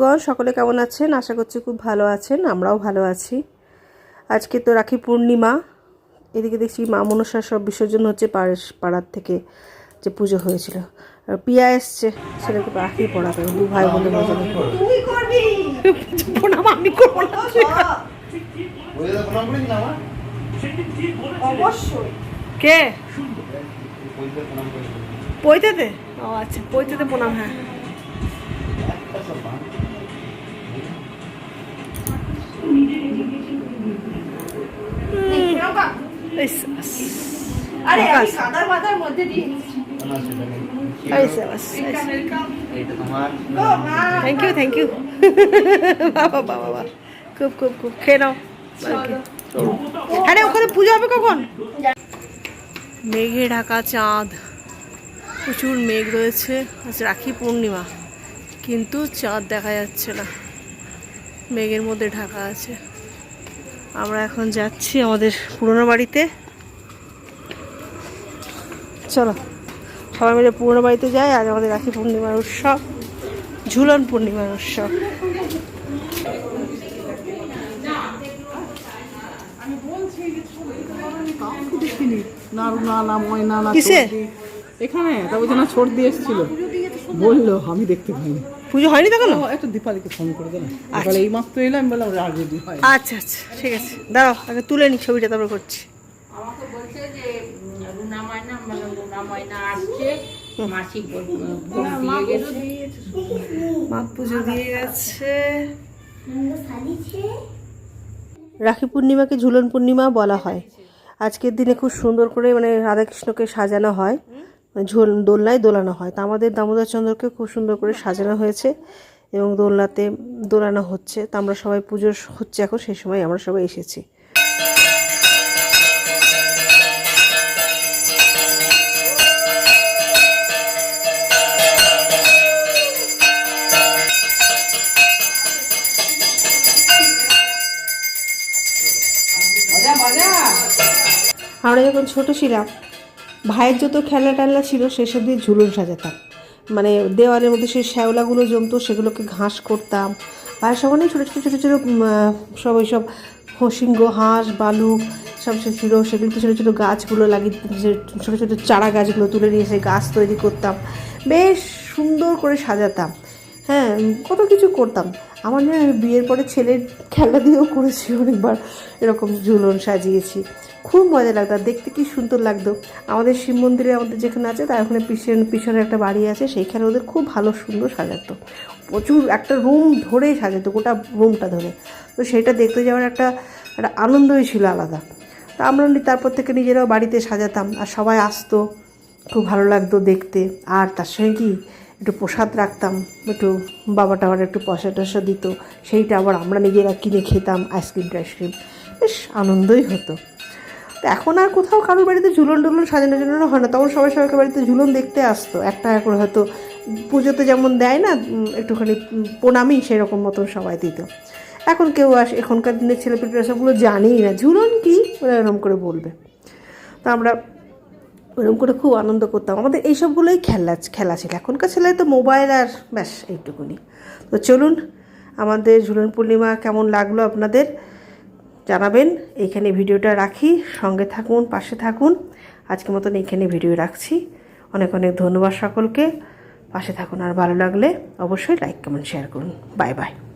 বন্ধুগণ সকলে কেমন আছেন? আশা করছি খুব ভালো আছেন আমরাও ভালো আছি। আজকে তো রাখি পূর্ণিমা। এদিকে দেখছি মা মনসার সব বিসর্জন হচ্ছে পাড়ের- পাড়ার থেকে যে পুজো হয়েছিল। আর পিয়া এসছে ছেলেকে রাখি পড়াবে দু ভাই বোনে মজা প্রণাম আমি করব কে? পৈতেতে? ও আচ্ছা পৈতেতে প্রণাম হ্যাঁ। আরে মাথার মধ্যে দিয়ে থ্যাংক ইউ থ্যাংক ইউ বাবা বাবা বাবা। খুব খুব খুব। খেয়ে নাও। আরে ওখানে পুজো হবে কখন? মেঘে ঢাকা চাঁদ। প্রচুর মেঘ রয়েছে। আজ রাখি পূর্ণিমা। কিন্তু চাঁদ দেখা যাচ্ছে না। মেঘের মধ্যে ঢাকা আছে। আমরা এখন যাচ্ছি আমাদের পুরনো বাড়িতে। চলো সবাই মিলে পুরনো বাড়িতে যাই আর আমাদের রাখি পূর্ণিমার উৎসব ঝুলন পূর্ণিমার উৎসব। না না না ময়না না কিসে? এখানে? তা বলছে না সর্দি এসেছিল। বলল আমি দেখতে পাইনি। পুজো হয়নি তখন একটু দীপালিকে ফোন করে দেন দীপালি এই মাত্র এলাম বললাম যদি হয়। আচ্ছা আচ্ছা ঠিক আছে। দাঁড়াও আগে তুলে নি ছবিটা তারপর করছি। আমাকে বলছে যে রুনা ময়না মানে রুনা ময়না আসছে। মাসিক মা পুজো দিয়ে গেছে রাখি পূর্ণিমাকে ঝুলন পূর্ণিমা বলা হয়। আজকের দিনে খুব সুন্দর করে মানে রাধাকৃষ্ণকে সাজানো হয়। ঝোল, দোলনায় দোলানো হয়। তা আমাদের দামোদর চন্দ্রকে খুব সুন্দর করে সাজানো হয়েছে এবং দোলনাতে দোলানো হচ্ছে। তা আমরা সবাই পুজো হচ্ছে এখন, সেই সময় আমরা সবাই এসেছি। আমরা যখন ছোট ছিলাম ভাইয়ের যত খেলনা টেলনা ছিল সেসব দিয়ে ঝুলন সাজাতাম। মানে দেওয়ালের মধ্যে সেই শ্যাওলাগুলো জমতো, সেগুলোকে ঘাস করতাম। ভাইয়ের সব অনেক ছোটো ছোটো ছোটো ছোটো সব ওই সব সিংহ হাঁস বালুক সব সব ছিল। সেগুলোতে ছোটো ছোটো গাছগুলো লাগিয়ে ছোটো ছোটো চারা গাছগুলো তুলে নিয়ে এসে গাছ তৈরি করতাম। বেশ সুন্দর করে সাজাতাম। হ্যাঁ কত কিছু করতাম। আমার না বিয়ের পরে ছেলের খেলা দিয়েও করেছি অনেকবার, এরকম ঝুলন সাজিয়েছি। খুব মজা লাগতো, আর দেখতে কি সুন্দর লাগতো। আমাদের শিব মন্দিরে আমাদের যেখানে আছে, তার ওখানে পিছনে পিছনে একটা বাড়ি আছে, সেইখানে ওদের খুব ভালো সুন্দর সাজাতো। প্রচুর একটা রুম ধরেই সাজাতো, গোটা রুমটা ধরে। তো সেটা দেখতে যাওয়ার একটা একটা আনন্দই ছিল আলাদা। তা আমরা তারপর থেকে নিজেরাও বাড়িতে সাজাতাম, আর সবাই আসতো, খুব ভালো লাগতো দেখতে। আর তার সঙ্গে কি একটু প্রসাদ রাখতাম একটু বাবা টাবার একটু পয়সা টয়সা দিত সেইটা আবার আমরা নিজেরা কিনে খেতাম আইসক্রিম টাইসক্রিম। বেশ আনন্দই হতো। তো এখন আর কোথাও কারোর বাড়িতে ঝুলন টুলন সাজানো টাজানো হয় না তখন সবাই সবাইকে বাড়িতে ঝুলন দেখতে আসতো একটা করে হয়তো পুজোতে যেমন দেয় না একটুখানি উম, প্রণামী সেরকম মতন সবাই দিত। এখন কেউ আস এখনকার দিনের ছেলেপিলেরা সবগুলো জানেই না ঝুলন কী? ওরা এরকম করে বলবে। তা আমরা ওরকম করে খুব আনন্দ করতাম। আমাদের এইসবগুলোই খেলা খেলা ছিল। এখনকার ছেলে তো মোবাইল আর ব্যাস এইটুকুনি। তো চলুন, আমাদের ঝুলন পূর্ণিমা কেমন লাগল আপনাদের জানাবেন। এইখানে ভিডিওটা রাখি। সঙ্গে থাকুন, পাশে থাকুন। আজকের মতন এইখানে ভিডিও রাখছি। অনেক অনেক ধন্যবাদ সকলকে। পাশে থাকুন আর ভালো লাগলে অবশ্যই লাইক কমেন্ট শেয়ার করুন। Bye bye